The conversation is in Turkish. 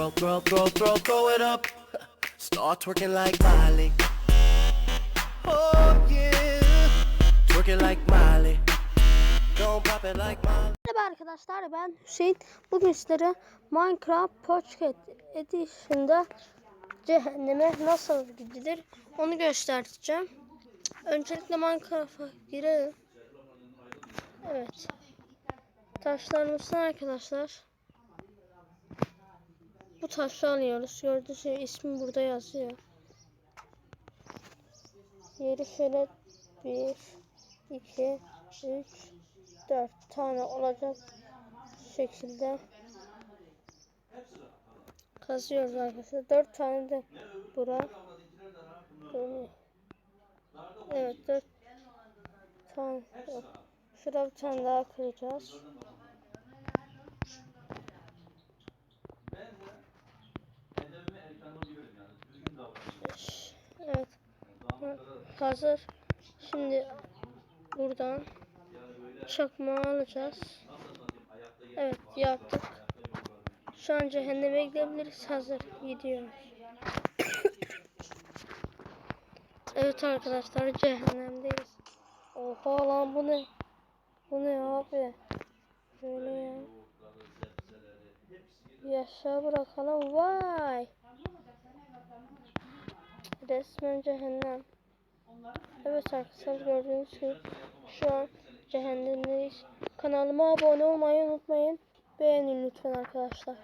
throw, throw, throw, throw, throw it up. Start twerking like Miley. Oh yeah, twerking like Miley. Don't pop it like Miley. Merhaba arkadaşlar ben Hüseyin. Bugün sizlere Minecraft Pocket Edition'da cehenneme nasıl gidilir onu göstereceğim. Öncelikle Minecraft'a girelim. Evet. Taşlarımızdan arkadaşlar. Taşı alıyoruz. Gördüğünüz gibi ismi burada yazıyor. Yeri şöyle 1, 2, 3, 4 tane olacak şekilde kazıyoruz arkadaşlar. 4 tane de bura. Evet 4 tane. Şurada bir tane daha kıracağız. Evet. Hazır. Şimdi buradan çakmağı alacağız. Evet yaptık. Şu an cehenneme gidebiliriz. Hazır gidiyoruz. evet arkadaşlar cehennemdeyiz. Oha lan bu ne? Bu ne abi? Böyle ya. Yaşa bırakalım. Vay. Resmen cehennem. Evet arkadaşlar gördüğünüz gibi şu an cehennemdeyiz. Kanalıma abone olmayı unutmayın. Beğenin lütfen arkadaşlar.